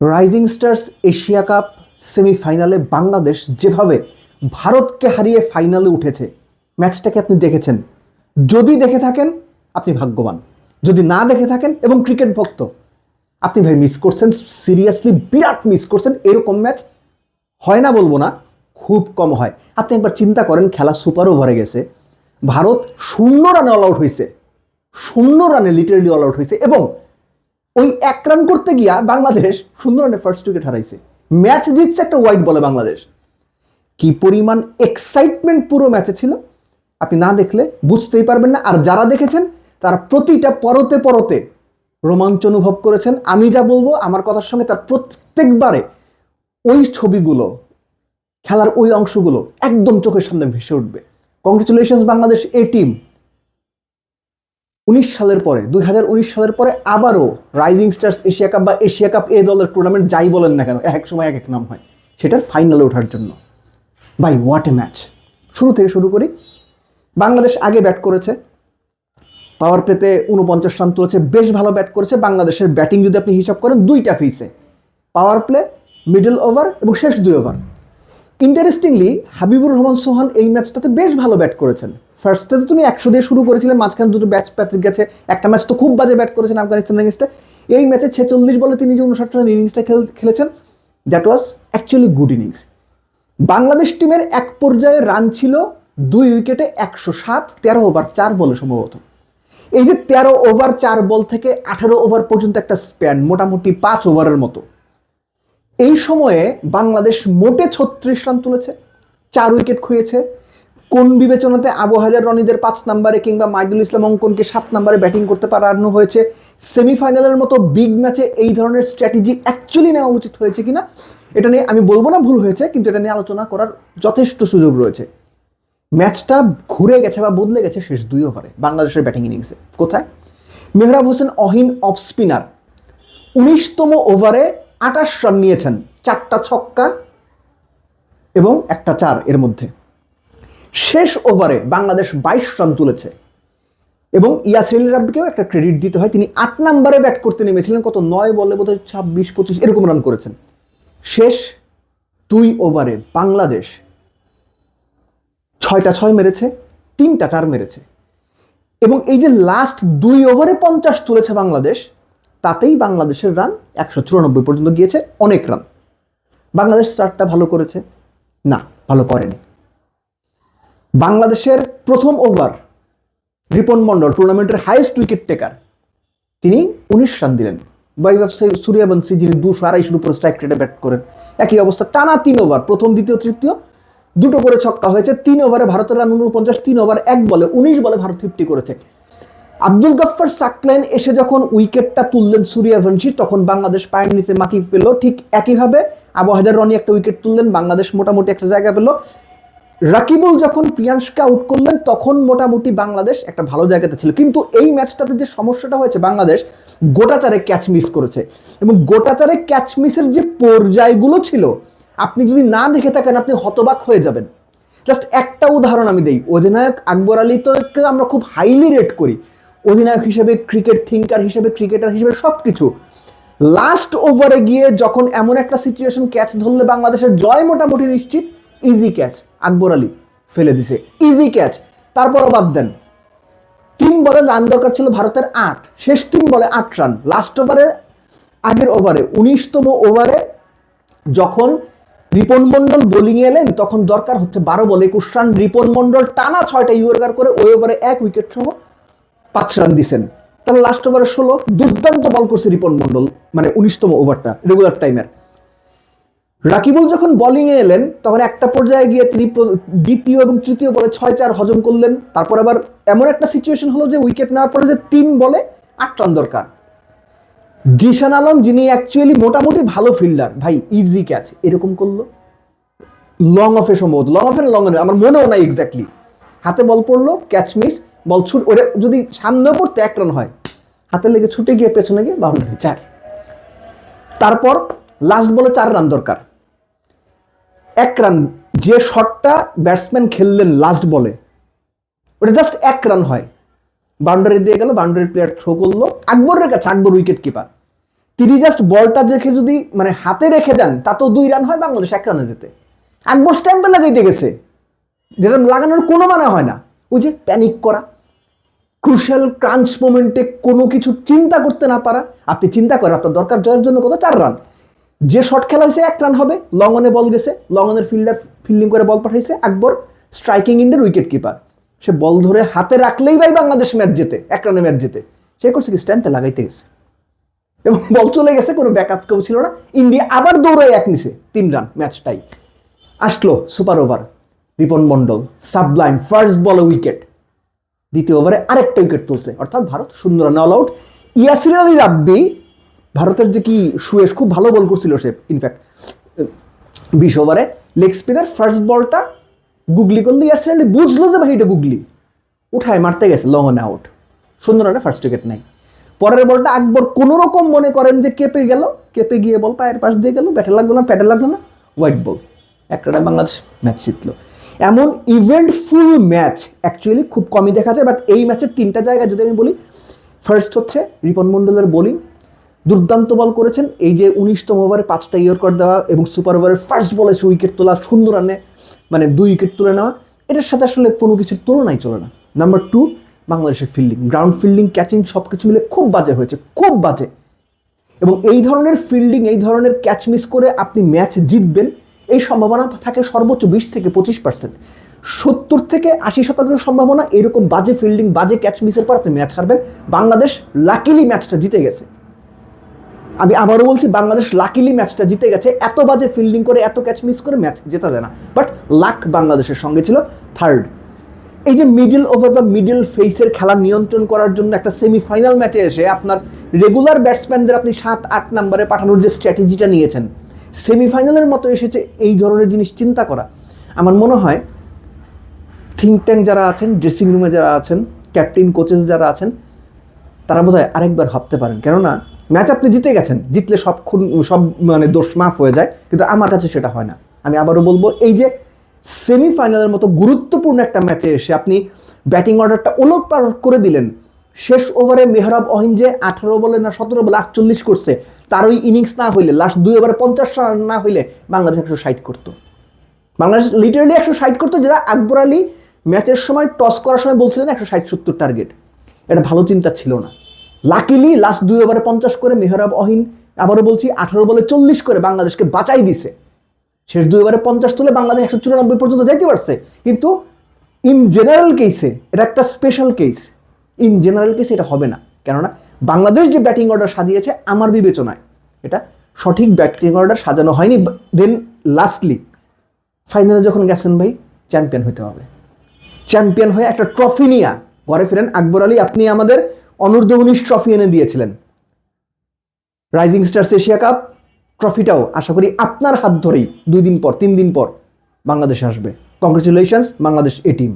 Rising stars Asia cup সেমিফাইনালে বাংলাদেশ যেভাবে ভারতকে হারিয়ে ফাইনালে উঠেছে। ম্যাচটাকে আপনি দেখেছেন। যদি দেখে থাকেন, আপনি ভাগ্যবান। যদি না দেখে থাকেন এবং ক্রিকেট ভক্ত, আপনি ভাই মিস করছেন সিরিয়াসলি বিরাট মিস করছেন, এরকম ম্যাচ হয় না বলব না, খুব কম হয়। আপনি একবার চিন্তা করেন, খেলা সুপার ওভারে গেছে। ভারত শূন্য রানে অল আউট হয়েছে শূন্য রানে লিটারেলি অল আউট হয়েছে এবং ওই এক রান করতে গিয়া বাংলাদেশ সুন্দর রানে ফার্স্ট উইকেট হারাইছে। ম্যাচ জিতছে একটা হোয়াইট বলে বাংলাদেশ। কি পরিমাণ এক্সাইটমেন্ট পুরো ম্যাচে ছিল? আপনি না দেখলে বুঝতেই পারবেন না। আর যারা দেখেছেন, তারা প্রতিটা পরতে পরতে রোমাঞ্চ অনুভব করেছেন। আমি যা বলব, আমার কথার সঙ্গে তার প্রত্যেকবারে ওই ছবিগুলো, খেলার ওই অংশগুলো একদম চোখের সামনে ভেসে উঠবে। কংগ্রেচুলেশনস বাংলাদেশ, এ টিম উনিশ সালের পরে, দুই হাজার উনিশ সালের পরে আবারও রাইজিং স্টার্স এশিয়া কাপ বা এশিয়া কাপ এ দলের টুর্নামেন্ট যাই বলেন না কেন, এক সময় এক এক নাম হয়। সেটার ফাইনালে ওঠার জন্য। বাই হোয়াট এ ম্যাচ শুরু থেকে শুরু করি। বাংলাদেশ আগে ব্যাট করেছে। পাওয়ার প্লেতে উনপঞ্চাশ রান তুলেছে, বেশ ভালো ব্যাট করেছে। বাংলাদেশের ব্যাটিং যদি আপনি হিসাব করেন, দুইটা ফিসে পাওয়ার প্লে মিডল ওভার এবং শেষ দুই ওভার ইন্টারেস্টিংলি হাবিবুর রহমান সোহান এই ম্যাচটাতে বেশ ভালো ব্যাট করেছেন। ফার্স্টে তো তুমি একশো দিয়ে শুরু করেছিলে, মাঝখানে দুটো ব্যাচ প্যাচ গেছে, একটা ম্যাচ তো খুব বাজে ব্যাট করেছেন আফগানিস্তান ইনিংসটা এই ম্যাচে ছেচল্লিশ বলে তিনি যে উনষাট রান ইনিংসটা খেলেছেন that was actually good innings Bangladesh টিমের এক পর্যায়ে রান ছিল দুই উইকেটে একশো সাত, তেরো ওভার চার বলে সম্ভবত। এই যে তেরো ওভার চার বল থেকে আঠারো ওভার পর্যন্ত একটা স্প্যান মোটামুটি পাঁচ ওভারের মতো। এই সময়ে বাংলাদেশ মোটে ছত্রিশ রান তুলেছে, চার উইকেট খুঁয়েছে কোন বিবেচনাতে আবু হাজার রনিদের পাঁচ নম্বরে কিংবা মাইদুল ইসলাম অঙ্কনকে সাত নম্বরে ব্যাটিং করতে পারানো হয়েছে? সেমিফাইনালের মতো বিগ ম্যাচে এই ধরনের স্ট্র্যাটেজি অ্যাকচুয়ালি নেওয়া উচিত হয়েছে কিনা? এটা নিয়ে আমি বলব না, ভুল হয়েছে, কিন্তু এটা নিয়ে আলোচনা করার যথেষ্ট সুযোগ রয়েছে। ম্যাচটা ঘুরে গেছে বা বদলে গেছে শেষ দুই ওভারে বাংলাদেশের ব্যাটিং ইনিংসে। কোথায়? Mehrab Hossain Ohin off spinner. উনিশতম ওভারে আটাশ রান নিয়েছেন, চারটা ছক্কা এবং একটা চার এর মধ্যে। শেষ ওভারে বাংলাদেশ বাইশ রান তুলেছে। এবং ইয়াসির রাব্বিকেও একটা ক্রেডিট দিতে হয়। তিনি আট নাম্বারে ব্যাট করতে নেমেছিলেন। কত? নয় বলে বোধহয় ছাব্বিশ, পঁচিশ, এরকম রান করেছেন। শেষ দুই ওভারে বাংলাদেশ ছয়টা ছয় মেরেছে, তিনটা চার মেরেছে। এবং এই যে লাস্ট দুই ওভারে পঞ্চাশ তুলেছে বাংলাদেশ, তাতেই বাংলাদেশের রান একশো চুরানব্বই পর্যন্ত গিয়েছে। অনেক রান। বাংলাদেশ স্টার্টটা ভালো করেছে? না, ভালো করেনি। বাংলাদেশের প্রথম ওভার রিপন মন্ডল টুর্নামেন্টের হাইয়েস্ট উইকেট টেকার তিনি উনিশ রান দিলেন। বৈভব সূর্যবংশী যিনি দুশো আড়াইশোর উপর স্ট্রাইক রেটে ব্যাট করেন। একই অবস্থা, টানা তিন ওভার প্রথম, দ্বিতীয়, তৃতীয়, দুটো করে ছক্কা হয়েছে। তিন ওভারে ভারতের রান উনপঞ্চাশ তিন ওভার এক বলে, উনিশ বলে ভারত ফিফটি করেছে। আব্দুল গফফার সাকলেন এসে যখন উইকেটটা তুললেন সূর্যবংশী তখন বাংলাদেশ পায়ের নিতে মাটি পেল। ঠিক একইভাবে আবু হাজার রনি একটা উইকেট তুললেন, বাংলাদেশ মোটামুটি একটা জায়গা পেল। রাকিবুল যখন প্রিয়াংশকে আউট করলেন, তখন মোটামুটি বাংলাদেশ একটা ভালো জায়গাতে ছিল। কিন্তু এই ম্যাচটাতে যে সমস্যাটা হয়েছে বাংলাদেশ গোটাচারে ক্যাচ মিস করেছে। এবং গোটাচারে ক্যাচ মিসের যে পর্যায়গুলো ছিল, আপনি যদি না দেখে থাকেন, আপনি হতবাক হয়ে যাবেন। জাস্ট একটা উদাহরণ আমি দিই। অধিনায়ক আকবর আলী তো আমরা খুব হাইলি রেট করি। অধিনায়ক হিসেবে ক্রিকেট থিঙ্কার হিসেবে ক্রিকেটার হিসেবে সব কিছু লাস্ট ওভারে গিয়ে যখন এমন একটা সিচুয়েশন ক্যাচ ধরলে বাংলাদেশের জয় মোটামুটি নিশ্চিত ইজি ক্যাচ আকবর আলী ফেলে দিছে। ইজি ক্যাচ তারপরও বাদ দেন। তিন বলে রান দরকার ছিল ভারতের আট। শেষ তিন বলে আট রান লাস্ট ওভারে আগের ওভারে উনিশতম ওভারে যখন রিপন মন্ডল বোলিং এলেন, তখন দরকার হচ্ছে বারো বলে একুশ রান রিপন মন্ডল টানা ছয়টা ইউরগার করে ওই ওভারে এক উইকেট সহ পাঁচ রান দিছেন। তাহলে লাস্ট ওভারে ষোলো, দুর্দান্ত বল করছে রিপন মন্ডল মানে উনিশতম ওভারটা রেগুলার টাইমের রাকিবুল যখন বোলিং এ এলেন, তখন একটা পর্যায়ে গিয়ে তিনি দ্বিতীয় এবং তৃতীয় বলে ছয় চার হজম করলেন। তারপর আবার এমন একটা সিচুয়েশন হলো যে উইকেট নেওয়ার পরে যে তিন বলে আট রান দরকার। জিশান আলম, যিনি অ্যাকচুয়ালি মোটামুটি ভালো ফিল্ডার ভাই ইজি ক্যাচ এরকম করল। লং অফে সম্ভবত লং অফে লং অফে আমার মনেও নাই এক্স্যাক্টলি হাতে বল পড়ল ক্যাচ মিস বল ছুট ওটা যদি সামনেও পড়তো, এক রান হয়। হাতে লেগে ছুটে গিয়ে পেছনে গিয়ে বাউন্ডারি চার। তারপর লাস্ট বলে চার রান দরকার। এক রান যে শটটা ব্যাটসম্যান খেললেন লাস্ট বলে ওটা জাস্ট এক রান হয়। বাউন্ডারি দিয়ে গেল, বাউন্ডারি প্লেয়ার থ্রো করল, আকবরের কাছে, আকবর উইকেট কিপার তিনি জাস্ট বলটা দেখে যদি মানে হাতে রেখে দেন তা তো দুই রান হয়, বাংলাদেশ এক রানে যেতে। আকবর স্ট্যাম্পে লাগাইতে গেছে। যেটা লাগানোর কোনো মানে হয় না। ওই যে প্যানিক করা। ক্রুশাল ক্রাঞ্চ মোমেন্টে কোনো কিছু চিন্তা করতে না পারা। আপনি চিন্তা করেন, আপনার দরকার জয়ের জন্য কত? চার রান যে শট খেলা হয়েছে, এক রান হবে। লং অনে বল গেছে লং অনের ফিল্ডার ফিল্ডিং করে বল পাঠাইছে। আকবর স্ট্রাইকিং ইন্ডের উইকেট কিপার সে বল ধরে হাতে রাখলেই ভাই বাংলাদেশ ম্যাচ জেতে, এক রানে ম্যাচ জেতে। সে করছে কি? স্ট্যাম্পে লাগাইতে গেছে। এবং বল চলে গেছে, কোনো ব্যাকআপ কেউ ছিল না। ইন্ডিয়া আবার দৌড়ায় এক নিছে তিন রান ম্যাচটাই আসলো super over Ripon Mondal sublime first বলে উইকেট দ্বিতীয় ওভারে আরেকটা উইকেট তুলছে। অর্থাৎ ভারত সুন্দর run all out Yasir Ali Rabbi ভারতের যে কি সুয়েশ, খুব ভালো বল করছিল সে ইনফ্যাক্ট বিশ ওভারে লেগ স্পিনার ফার্স্ট বলটা গুগলি করল ইয়াসির বুঝলো যে ভাই এটা গুগলি। উঠায়, মারতে গেছে লং অন আউট সুন্দর রানে ফার্স্ট উইকেট নাই। পরের বলটা আকবর কোনো রকম মনে করেন যে কেঁপে গেল। কেঁপে গিয়ে বল পায়ের পাশ দিয়ে গেল ব্যাটে লাগল না প্যাটে লাগল না হোয়াইট বল একটা বাংলাদেশ ম্যাচ জিতলো। এমন ইভেন্টফুল ম্যাচ অ্যাকচুয়ালি খুব কমই দেখা যায় বাট এই ম্যাচের তিনটা জায়গায় যদি আমি বলি ফার্স্ট হচ্ছে রিপন মণ্ডলের বোলিং দুর্দান্ত বল করেছেন। এই যে উনিশতম ওভারে পাঁচটা ইয়র্কার দেওয়া এবং সুপার ওভারের ফার্স্ট বলে সে উইকেট তোলা সুন্দর রানে মানে দুই উইকেট তুলে নেওয়া, এটার সাথে আসলে কোনো কিছুর তুলনাই চলে না। নাম্বার টু বাংলাদেশের ফিল্ডিং গ্রাউন্ড ফিল্ডিং ক্যাচিং সব কিছু মিলে খুব বাজে হয়েছে, খুব বাজে। এবং এই ধরনের ফিল্ডিং এই ধরনের ক্যাচ মিস করে আপনি ম্যাচ জিতবেন, এই সম্ভাবনা থাকে সর্বোচ্চ বিশ থেকে পঁচিশ পার্সেন্ট সত্তর থেকে আশি শতাংশ সম্ভাবনা, এরকম বাজে ফিল্ডিং বাজে ক্যাচ মিসের পর আপনি ম্যাচ হারবেন। বাংলাদেশ লাকিলি ম্যাচটা জিতে গেছে। আমি আবারও বলছি, বাংলাদেশ লাকিলি ম্যাচটা জিতে গেছে। এত বাজে ফিল্ডিং করে, এত ক্যাচ মিস করে ম্যাচ জেতা যায় না। বাট লাক বাংলাদেশের সঙ্গে ছিল থার্ড এই যে মিডল ওভার বা মিডল ফেসের খেলা নিয়ন্ত্রণ করার জন্য একটা সেমিফাইনাল ম্যাচে এসে আপনার রেগুলার ব্যাটসম্যানদের আপনি সাত, আট নম্বরে পাঠানোর যে স্ট্র্যাটেজিটা নিয়েছেন সেমিফাইনালের মতো এসেছে এই ধরনের জিনিস চিন্তা করা। আমার মনে হয় থিঙ্ক ট্যাঙ্ক যারা আছেন ড্রেসিং রুমে যারা আছেন ক্যাপ্টেন কোচেস যারা আছেন, তারা বোধহয় আরেকবার ভাবতে পারেন। কেননা ম্যাচ আপনি জিতে গেছেন, জিতলে সব খুন, সব মানে দোষ মাফ হয়ে যায়, কিন্তু আমার কাছে সেটা হয় না। আমি আবারও বলব, এই যে সেমিফাইনালের মতো গুরুত্বপূর্ণ একটা ম্যাচে এসে আপনি ব্যাটিং অর্ডারটা ওলট পালট করে দিলেন, শেষ ওভারে মেহরাব অহিন যে আঠারো বলে না সতেরো বলে আটচল্লিশ করছে, তার ওই ইনিংস না হইলে, লাস্ট দুই ওভারে পঞ্চাশ রান না হইলে বাংলাদেশ একশো ষাট করতো। বাংলাদেশ লিটারালি একশো ষাট করতো, যেটা আকবর আলী ম্যাচের সময় টস করার সময় বলছিলেন একশো ষাট সত্তর টার্গেট এটা ভালো চিন্তা ছিল না। লাকিলি লাস্ট দুই ওভারে পঞ্চাশ করে মেহরাব অহিন, আবারও বলছি আঠারো বলে চল্লিশ করে বাংলাদেশকে বাঁচাই দিছে। শেষ দুই ওভারে পঞ্চাশ তুলে বাংলাদেশ একশো চুরানব্বই পর্যন্ত যাইতে পারছে। কিন্তু ইন জেনারেল কেসে এটা একটা স্পেশাল কেস ইন জেনারেল কেসে এটা হবে না। কেননা বাংলাদেশ যে ব্যাটিং অর্ডার সাজিয়েছে, আমার বিবেচনায় এটা সঠিক ব্যাটিং অর্ডার সাজানো হয়নি। দেন লাস্টলি ফাইনালে যখন গেছেন ভাই চ্যাম্পিয়ন হতে হবে। চ্যাম্পিয়ন হয়ে একটা ট্রফি নিয়ে ঘরে ফিরেন আকবর আলী, আপনি আমাদের অনূর্ধ্ব উনিশ ট্রফি এনে দিয়েছিলেন। রাইজিং স্টার্স এশিয়া কাপ ট্রফিটাও আশা করি আপনার হাত ধরেই দুই দিন পর, তিন দিন পর বাংলাদেশে আসবে। কংগ্রেচুলেশনস বাংলাদেশ এ টিম